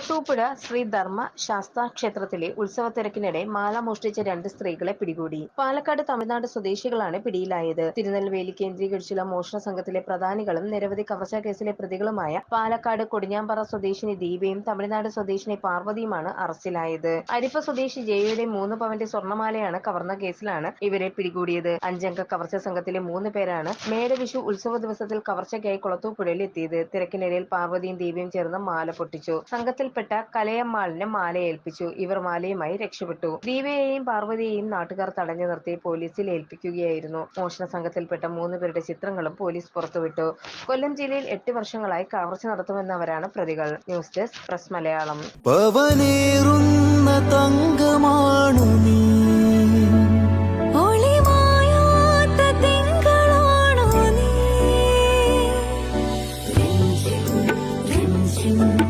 കുളത്തൂപ്പുഴ ശ്രീ ധർമ്മ ശാസ്താ ക്ഷേത്രത്തിലെ ഉത്സവ തിരക്കിനിടെ മാല മോഷ്ടിച്ച രണ്ട് സ്ത്രീകളെ പിടികൂടി. പാലക്കാട് തമിഴ്നാട് സ്വദേശികളാണ് പിടിയിലായത്. തിരുനെൽവേലി കേന്ദ്രീകരിച്ചുള്ള മോഷണ സംഘത്തിലെ പ്രധാനികളും നിരവധി കവർച്ച കേസിലെ പ്രതികളുമായ പാലക്കാട് കൊടിഞ്ഞാമ്പാറ സ്വദേശിനി ദീപയും തമിഴ്നാട് സ്വദേശിനി പാർവതിയുമാണ് അറസ്റ്റിലായത്. അരിപ്പ സ്വദേശി ജയയുടെ മൂന്ന് പവന്റെ സ്വർണമാലയാണ് കവർന്ന കേസിലാണ് ഇവരെ പിടികൂടിയത്. അഞ്ചംഗ കവർച്ച സംഘത്തിലെ മൂന്ന് പേരാണ് മേടവിഷു ഉത്സവ ദിവസത്തിൽ കവർച്ചയ്ക്കായി കുളത്തൂപ്പുഴയിൽ എത്തിയത്. തിരക്കിനിടയിൽ പാർവതിയും ദീപയും ചേർന്ന് മാല പൊട്ടിച്ചു. സംഘത്തിൽപ്പെട്ട കലയമ്മാളിന് മാലയേൽപ്പിച്ചു. ഇവർ മാലയുമായി രക്ഷപ്പെട്ടു. ദീപയെയും പാർവതിയെയും നാട്ടുകാർ തടഞ്ഞു നിർത്തി പോലീസിൽ ഏൽപ്പിക്കുകയായിരുന്നു. മോഷണ സംഘത്തിൽപ്പെട്ട മൂന്ന് പേരുടെ ചിത്രങ്ങളും പോലീസ് പുറത്തുവിട്ടു. കൊല്ലം ജില്ലയിൽ എട്ട് വർഷങ്ങളായി കവർച്ച നടത്തുമെന്നവരാണ് പ്രതികൾ. News desk press Malayalam. തങ്കമാണു നീ. നീ.